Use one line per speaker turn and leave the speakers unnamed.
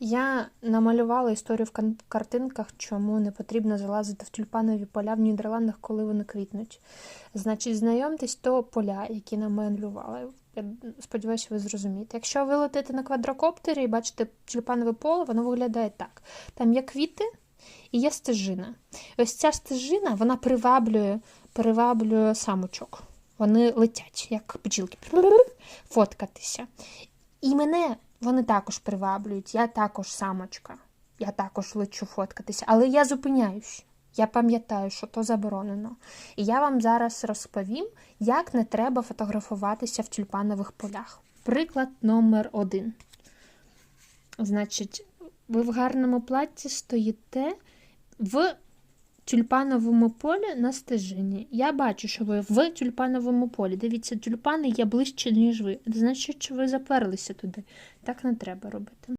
Я намалювала історію в картинках, чому не потрібно залазити в тюльпанові поля в Нідерландах, коли вони квітнуть. Значить, знайомтесь то поля, які намалювала. Я сподіваюся, ви зрозумієте. Якщо ви летите на квадрокоптері і бачите тюльпанове поле, воно виглядає так: там є квіти і є стежина. Ось ця стежина вона приваблює, приваблює самочок. Вони летять, як бджілки, фоткатися. І мене вони також приваблюють. Я також самочка. Я також лечу фоткатися. Але я зупиняюсь. Я пам'ятаю, що то заборонено. І я вам зараз розповім, як не треба фотографуватися в тюльпанових полях. Приклад номер один. Значить, ви в гарному платці стоїте в тюльпановому полі на стежині. Я бачу, що ви в тюльпановому полі. Дивіться, тюльпани є ближче, ніж ви. Значить, що ви заперлися туди. Так не треба робити.